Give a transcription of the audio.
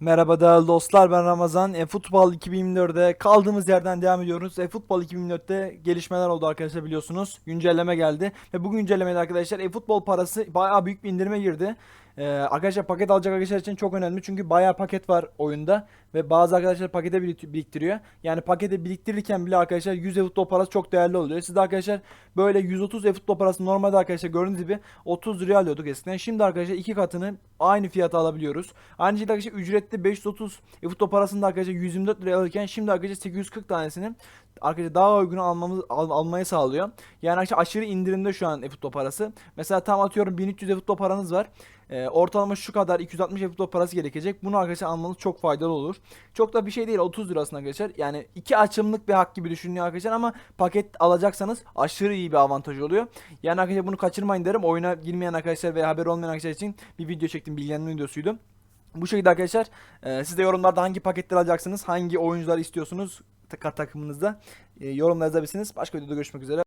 Merhaba değerli dostlar ben Ramazan. E-Futbol 2024'de kaldığımız yerden devam ediyoruz. E-Futbol 2024'te gelişmeler oldu arkadaşlar biliyorsunuz. Güncelleme geldi. Ve bu güncellemede arkadaşlar e-Futbol parası bayağı büyük bir indirime girdi. Ee, arkadaşlar paket alacak arkadaşlar için çok önemli. Çünkü bayağı paket var oyunda. Ve bazı arkadaşlar pakete birik- biriktiriyor. Yani pakete biriktirirken bile arkadaşlar 100 e-futbol parası çok değerli oluyor. Siz de arkadaşlar böyle 130 e-futbol parası normalde arkadaşlar gördüğünüz gibi 30 liraya alıyorduk eskiden. Şimdi arkadaşlar iki katını aynı fiyata alabiliyoruz. Aynı şekilde arkadaşlar ücretli 530 e-futbol parasını da arkadaşlar 124 liraya alırken şimdi arkadaşlar 840 tanesini arkadaşlar daha uygun almamız al- almayı sağlıyor. Yani arkadaşlar aşırı indirimde şu an e-futbol parası. Mesela tam atıyorum 1300 e-futbol paranız var. Ee, ortalama şu kadar 260 e-futbol parası gerekecek. Bunu arkadaşlar almanız çok faydalı olur. Çok da bir şey değil 30 lirasına arkadaşlar. Yani iki açımlık bir hak gibi düşünüyor arkadaşlar ama paket alacaksanız aşırı iyi bir avantaj oluyor. Yani arkadaşlar bunu kaçırmayın derim. Oyuna girmeyen arkadaşlar veya haber olmayan arkadaşlar için bir video çektim. Bilgilendirme videosuydu. Bu şekilde arkadaşlar e, siz de yorumlarda hangi paketleri alacaksınız, hangi oyuncuları istiyorsunuz tak- takımınızda e, yorumlara yazabilirsiniz. Başka videoda görüşmek üzere.